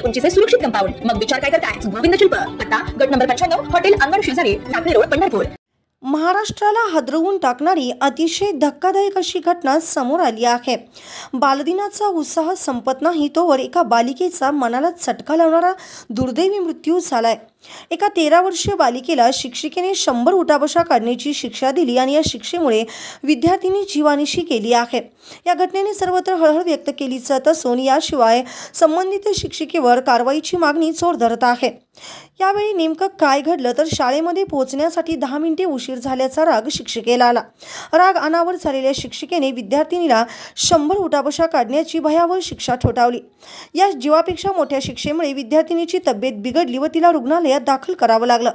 फुटी उंचीचे सुरक्षित कंपाऊंड मग विचार काय करताय? गोविंद शिल्प. पत्ता गट नंबर पंच्याण्णव हॉटेल अंगण शेजारी टाकळी रोड पंढरपूर. महाराष्ट्राला हादरवून टाकणारी अतिशय धक्कादायक अशी घटना समोर आली आहे. बालदिनाचा उत्साह संपत नाही तोवर एका बालिकेचा मनाला चटका लावणारा दुर्दैवी मृत्यू झालाय. एका तेरा वर्षीय बालिकेला शिक्षिकेने शंभर उठाबशा काढण्याची शिक्षा दिली आणि या शिक्षेमुळे विद्यार्थिनी जीवानिशी केली आहे. या घटनेने सर्वत्र हळहळ व्यक्त केली जात असून याशिवाय संबंधित शिक्षिकेवर कारवाईची मागणी जोर धरत आहे. यावेळी नेमकं काय घडलं तर शाळेमध्ये पोहोचण्यासाठी दहा मिनिटे उशीर झाल्याचा राग शिक्षिकेला आला. राग अनावर झालेल्या शिक्षिकेने विद्यार्थिनीला शंभर उठाबशा काढण्याची भयावह शिक्षा ठोठावली. या जीवापेक्षा मोठ्या शिक्षेमुळे विद्यार्थिनीची तब्येत बिघडली व तिला रुग्णालय रुग्णालयात दाखल करावं लागलं.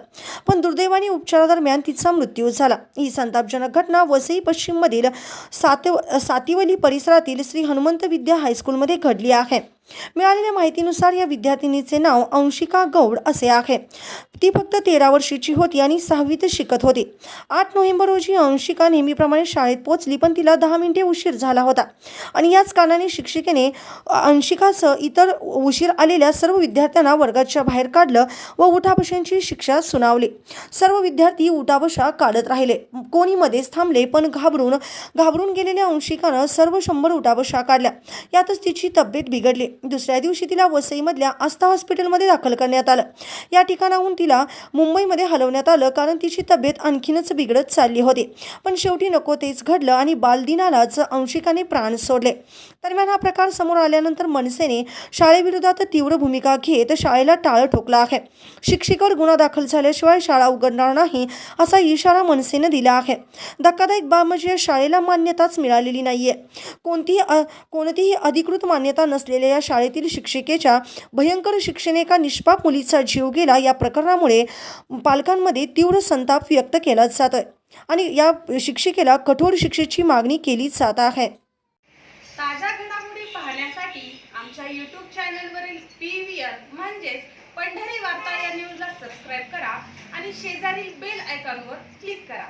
पण दुर्दैवाने उपचारादरम्यान तिचा मृत्यू झाला. ही संतापजनक घटना वसई पश्चिममधील सातव सातिवली परिसरातील श्री हनुमंत विद्या हायस्कूलमध्ये घडली आहे. मिळालेल्या माहितीनुसार या विद्यार्थिनीचे नाव अंशिका गौड असे आहे. ती फक्त तेरा वर्षीची होती आणि सहावीत शिकत होती. आठ नोव्हेंबर रोजी अंशिका नेहमीप्रमाणे शाळेत पोहोचली पण तिला दहा मिनिटे उशीर झाला होता. आणि याच कारणाने शिक्षिकेने अंशिकासह इतर उशीर आलेल्या सर्व विद्यार्थ्यांना वर्गाच्या बाहेर काढलं व उठाबशांची शिक्षा सुनावली. सर्व विद्यार्थी उठाबशा काढत राहिले. कोणी मध्येच थांबले पण घाबरून घाबरून गेलेल्या अंशिकानं सर्व शंभर उठाबशा काढल्या. यातच तिची तब्येत बिघडली. दुसऱ्या दिवशी तिला वसईमधल्या आस्था हॉस्पिटलमध्ये दाखल करण्यात आलं. या ठिकाणाहून तिला मुंबईमध्ये हलवण्यात आलं कारण तिची तब्येत आणखीनच बिघडत चालली होती. पण शेवटी नको तेच घडलं आणि बालदिनालाच अंशिकाने प्राण सोडले. दरम्यान हा प्रकार समोर आल्यानंतर मनसेने शाळेविरोधात तीव्र भूमिका घेत शाळेला टाळं ठोकलं आहे. शिक्षिकेवर गुन्हा दाखल झाल्याशिवाय शाळा उघडणार नाही असा इशारा मनसेनं दिला आहे. धक्कादायक बाब म्हणजे या शाळेला मान्यताच मिळालेली नाहीये. कोणतीही कोणतीही अधिकृत मान्यता नसलेल्या या शाळेतील शिक्षिकेच्या भयंकर शिक्षेने एका निष्पाप मुलीचा जीव गेला. या प्रकरणामुळे पालकांमध्ये तीव्र संताप व्यक्त केला जात आहे आणि या शिक्षिकेला कठोर शिक्षेची मागणी केली जात आहे. ताज्या घडामोडी पाहण्यासाठी आमच्या यूट्यूब चॅनलवरील पी व्ही आर म्हणजेच पंढरी वार्ता या न्यूजला सबस्क्राईब करा आणि शेजारील बेल आयकॉनवर क्लिक करा.